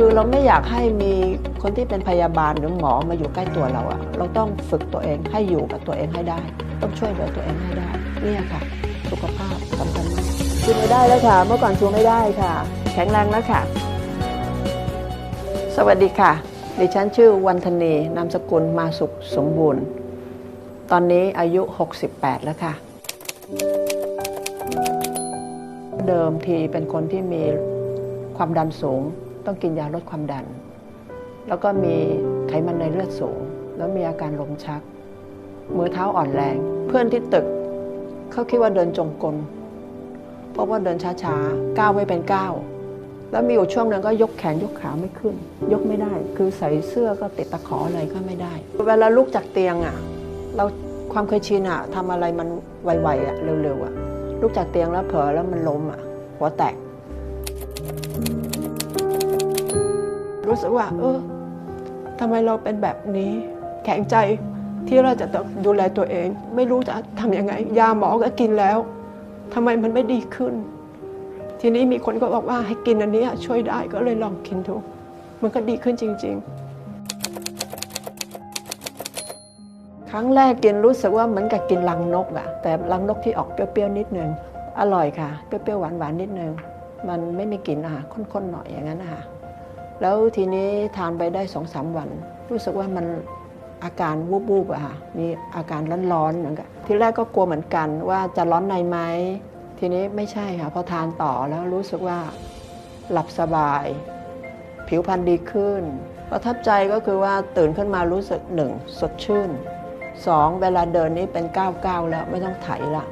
คือเราไม่อยากให้มีคนที่เป็นพยาบาลหรือหมอมาอยู่ใกล้ตัวเราอะเราต้องฝึกตัวเองให้อยู่กับตัวเองให้ได้ ต้องช่วยเหลือตัวเองให้ได้เนี่ยค่ะ สุขภาพสำคัญมากชูไม่ได้แล้วค่ะ เมื่อก่อนชูไม่ได้ค่ะ แข็งแรงแล้วค่ะ สวัสดีค่ะ ดิฉันชื่อวันธนีนามสกุลมาสุขสมบูรณ์ ตอนนี้อายุ 68 แล้วค่ะ เดิมทีเป็นคนที่มีความดันสูง ต้องกินยาลดความดัน แล้วก็มีไขมันในเลือดสูง แล้วมีอาการลมชัก มือเท้าอ่อนแรง เพื่อนที่ตึกเขาคิดว่าเดินจงกรมเพราะว่าเดินช้าๆก้าวไม่เป็นก้าวแล้วมีอยู่ช่วงหนึงก็ยกแขนยกขาไม่ขึ้น ยกไม่ได้ คือใส่เสื้อก็ติดตะขออะไรก็ไม่ได้ เวลาลุกจากเตียงอะ เราความเคยชินอะทำอะไรมันไวๆอะเร็วๆอะลุกจากเตียงแล้วเผลอแล้วมันล้มอะหัวแตก รู้สึกว่า เออทำไมเราเป็นแบบนี้ แข็งใจที่เราจะต้องดูแลตัวเอง ไม่รู้จะทำยังไง ยาหมอก็กินแล้วทำไมมันไม่ดีขึ้น ทีนี้มีคนก็บอกว่าให้กินอันนี้ช่วยได้ก็เลยลองกินดูมันก็ดีขึ้นจริง ๆ ครั้งแรกกินรู้สึกว่าเหมือนกับกินลังนกอะแต่ลังนกที่ออกเปรี้ยวๆนิดนึงอร่อยค่ะ เปรี้ยวๆหวานๆนิดนึง มันไม่มีกลิ่นอาหารข้นๆหน่อยอย่างนั้นนะคะ แล้วทีนี้ทานไปได้สองสามวัน รู้สึกว่ามันอาการวูบๆอะค่ะมีอาการร้อนๆเหมือนกันทีแรกก็กลัวเหมือนกันว่าจะร้อนในไหมทีนี้ไม่ใช่ค่ะพอทานต่อแล้วรู้สึกว่าหลับสบาย ผิวพรรณดีขึ้น ประทับใจก็คือว่าตื่นขึ้นมารู้สึกหนึ่งสดชื่นสองเวลาเดินนี้เป็นก้าวก้าวแล้วไม่ต้องไถละ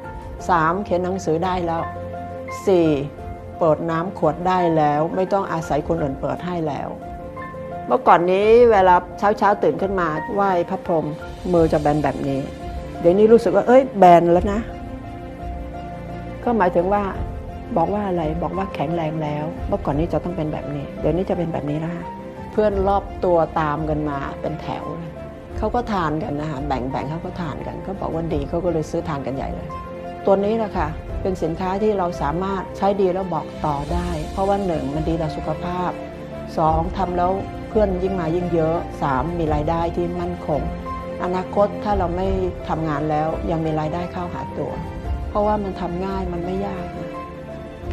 สามเขียนหนังสือได้แล้วสี่ เปิดน้ำขวดได้แล้ว ไม่ต้องอาศัยคนอื่นเปิดให้แล้ว เมื่อก่อนนี้เวลาเช้าเช้าตื่นขึ้นมาไหว้พระพรหมมือจะแบนแบบนี้ เดี๋ยวนี้รู้สึกว่า เอ้ยแบนแล้วนะ ก็หมายถึงว่าบอกว่าอะไรบอกว่าแข็งแรงแล้ว เมื่อก่อนนี้จะต้องเป็นแบบนี้ เดี๋ยวนี้จะเป็นแบบนี้ละเพื่อนรอบตัวตามกันมาเป็นแถวเลยเขาก็ทานกันนะคะแบ่งๆเขาก็ทานกันเขาบอกว่าดีเขาก็เลยซื้อทานกันใหญ่เลย ตัวนี้แหละค่ะ เป็นสินค้าที่เราสามารถใช้ดีแล้วบอกต่อได้ เพราะว่าหนึ่งมันดีต่อสุขภาพสองทำแล้วเพื่อนยิ่งมายิ่งเยอะสามมีรายได้ที่มั่นคง อนาคตถ้าเราไม่ทำงานแล้วยังมีรายได้เข้าหาตัว เพราะว่ามันทำง่ายมันไม่ยากนะ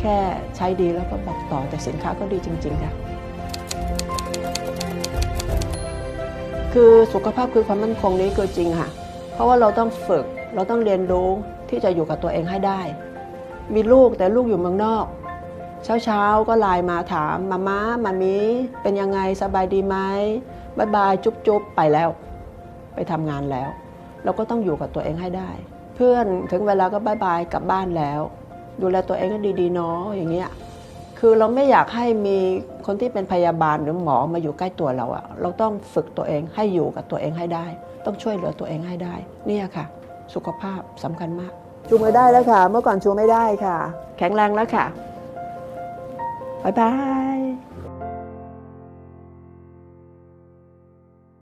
แค่ใช้ดีแล้วก็บอกต่อแต่สินค้าก็ดีจริง ๆค่ะคือสุขภาพคือความมั่นคงนี้คือจริงค่ะ เพราะว่าเราต้องฝึกเราต้องเรียนรู้ที่จะอยู่กับตัวเองให้ได้ มีลูกแต่ลูกอยู่เมืองนอกเช้าเช้าๆ ก็ไลน์มาถามมาม้ามามีเป็นยังไงสบายดีไหมบายบายจุ๊บจุ๊บไปแล้ว ไปทำงานแล้ว เราก็ต้องอยู่กับตัวเองให้ได้ เพื่อนถึงเวลาก็บายบายกลับบ้านแล้ว ดูแลตัวเองก็ดีๆเนาะอย่างเงี้ยคือเราไม่อยากให้มีคนที่เป็นพยาบาลหรือหมอมาอยู่ใกล้ตัวเราอะเราต้องฝึกตัวเองให้อยู่กับตัวเองให้ได้ ต้องช่วยเหลือตัวเองให้ได้เนี่ยค่ะ สุขภาพสำคัญมาก ชูมือได้แล้วค่ะ เมื่อก่อนชูไม่ได้ค่ะ แข็งแรงแล้วค่ะ บ๊ายบาย